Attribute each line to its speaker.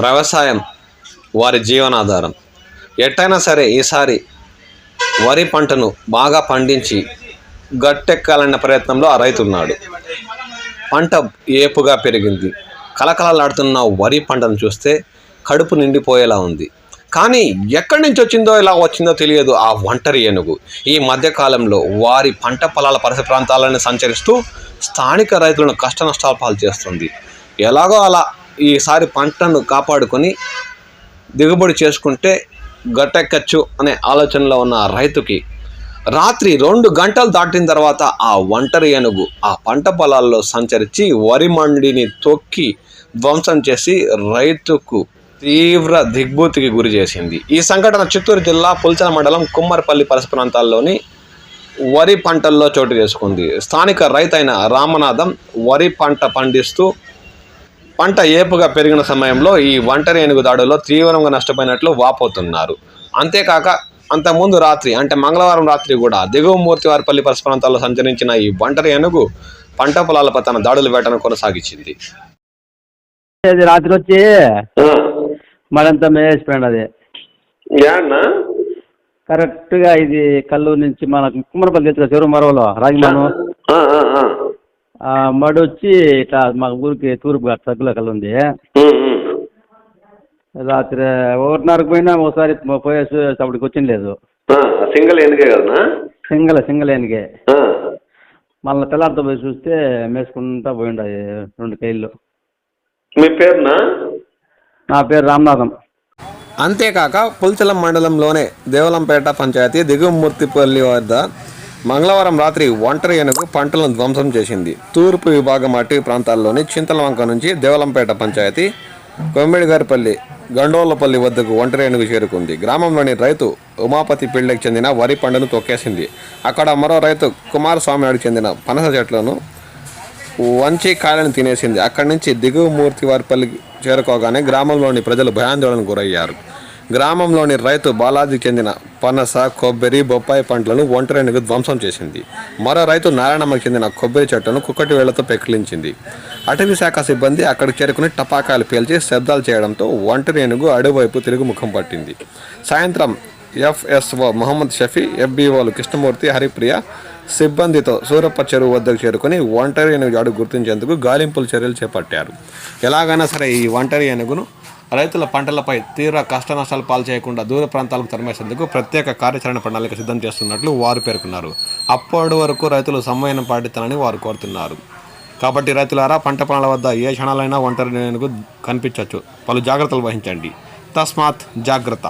Speaker 1: వ్యవసాయం వారి జీవనాధారం. ఎట్టయినా సరే ఈసారి వరి పంటను బాగా పండించి గట్టెక్కాలన్న ప్రయత్నంలో ఆ రైతున్నాడు పంట ఏపుగా పెరిగింది. కలకలలాడుతున్న వరి పంటను చూస్తే కడుపు నిండిపోయేలా ఉంది. కానీ ఎక్కడి నుంచి వచ్చిందో ఎలా వచ్చిందో తెలియదు ఆ ఒంటరి ఏనుగు. ఈ మధ్యకాలంలో వారి పంట పొలాల పరిసర ప్రాంతాలను సంచరిస్తూ స్థానిక రైతులను కష్ట నష్టాలు పాలు చేస్తుంది. ఎలాగో అలా ఈసారి పంటను కాపాడుకొని దిగుబడి చేసుకుంటే గట్టెక్కచ్చు అనే ఆలోచనలో ఉన్న రైతుకి రాత్రి రెండు గంటలు దాటిన తర్వాత ఆ ఒంటరి ఏనుగు ఆ పంట పొలాల్లో సంచరించి వరి మండిని తొక్కి ధ్వంసం చేసి రైతుకు తీవ్ర దిగ్భూతికి గురి చేసింది. ఈ సంఘటన చిత్తూరు జిల్లా పుల్చన మండలం కుమ్మరపల్లి పరస ప్రాంతాల్లోని వరి పంటల్లో చోటు చేసుకుంది. స్థానిక రైతైన రామనాథం వరి పంట పండిస్తూ పంట ఏపుగా పెరిగిన సమయంలో ఈ ఒంటరి ఏనుగు దాడుల్లో తీవ్రంగా నష్టపోయినట్లు వాపోతున్నారు. అంతేకాక అంతకుముందు రాత్రి అంటే మంగళవారం రాత్రి కూడా దిగువ మూర్తివారిపల్లి పరిసర ప్రాంతాల్లో సంచరించిన ఈ ఒంటరి ఏనుగు పంట పొలాలపై తన దాడుల వేటను కొనసాగించింది.
Speaker 2: రాత్రి వచ్చి మడంతా మేసిపోయింది అది.
Speaker 1: యాడ్నా
Speaker 2: కరెక్ట్గా ఇది కల్లూరు నుంచి మన కుమ్మరపల్లి తెలుసు చెరువు మరవలో రాజమాను ఆ. మడి వచ్చి ఇట్లా మా ఊరికి తూర్పు ఘాట్ సగ్గులో కళ్ళు ఉంది రాత్రి ఒకటిన్నరకు పోయినా ఒకసారి పోయేసి అప్పటికి వచ్చింది లేదు
Speaker 1: సింగిల్ ఏనుగే కదనా
Speaker 2: సింగల్ సింగల్ ఏనికే మళ్ళీ తెల్లారితో పోయి చూస్తే మేసుకుంటా పోయిండాయి రెండు కైళ్ళు.
Speaker 1: మీ పేరునా?
Speaker 2: నా పేరు రామనాథం.
Speaker 1: అంతేకాక పుల్చలం మండలంలోనే దేవలంపేట పంచాయతీ దిగుమూర్తిపల్లి వద్ద మంగళవారం రాత్రి ఒంటరి ఏనుగు పంటలను ధ్వంసం చేసింది. తూర్పు విభాగం అటవీ ప్రాంతాల్లోని చింతలవంక నుంచి దేవలంపేట పంచాయతీ కొమ్మిడిగారిపల్లి గండోళ్ళపల్లి వద్దకు ఒంటరి ఏనుగు చేరుకుంది. గ్రామంలోని రైతు ఉమాపతి పిళ్ళకి చెందిన వరి పంటను తొక్కేసింది. అక్కడ మరో రైతు కుమారస్వామి చెందిన పనస చెట్లను వంచి కాయలను తినేసింది. అక్కడి నుంచి దిగువ మూర్తి వారిపల్లికి చేరుకోగానే గ్రామంలోని ప్రజలు భయాందోళనకు గురయ్యారు. గ్రామంలోని రైతు బాలాజీకి చెందిన పనస కొబ్బరి బొప్పాయి పంటలను ఒంటరేనుగు ధ్వంసం చేసింది. మరో రైతు నారాయణమ్మకి చెందిన కొబ్బరి చెట్టును కుక్కటి వేళ్ళతో పెకిలించింది. అటవీ శాఖ సిబ్బంది అక్కడికి చేరుకుని టపాకాయలు పేల్చి శబ్దాలు చేయడంతో ఒంటరి ఏనుగు అడవివైపు తిరుగు ముఖం పట్టింది. సాయంత్రం ఎఫ్ఎస్ఓ మొహమ్మద్ షఫీ ఎఫ్బీఓలు కృష్ణమూర్తి హరిప్రియ సిబ్బందితో సూరప్ప చెరువు వద్దకు చేరుకుని ఒంటరి ఏనుగు జాడు గుర్తించేందుకు గాలింపుల చర్యలు చేపట్టారు. ఎలాగైనా సరే ఈ ఒంటరి ఏనుగును రైతుల పంటలపై తీవ్ర కష్ట నష్టాలు పాల్చేయకుండా దూర ప్రాంతాలకు తరిమేసేందుకు ప్రత్యేక కార్యాచరణ ప్రణాళిక సిద్ధం చేస్తున్నట్లు వారు పేర్కొన్నారు. అప్పటి వరకు రైతులు సమయం పాటిస్తానని వారు కోరుతున్నారు. కాబట్టి రైతులారా పంట పొలాల వద్ద ఏ క్షణాలైనా ఒంటరి కనిపించవచ్చు పలు జాగ్రత్తలు వహించండి. తస్మాత్ జాగ్రత్త.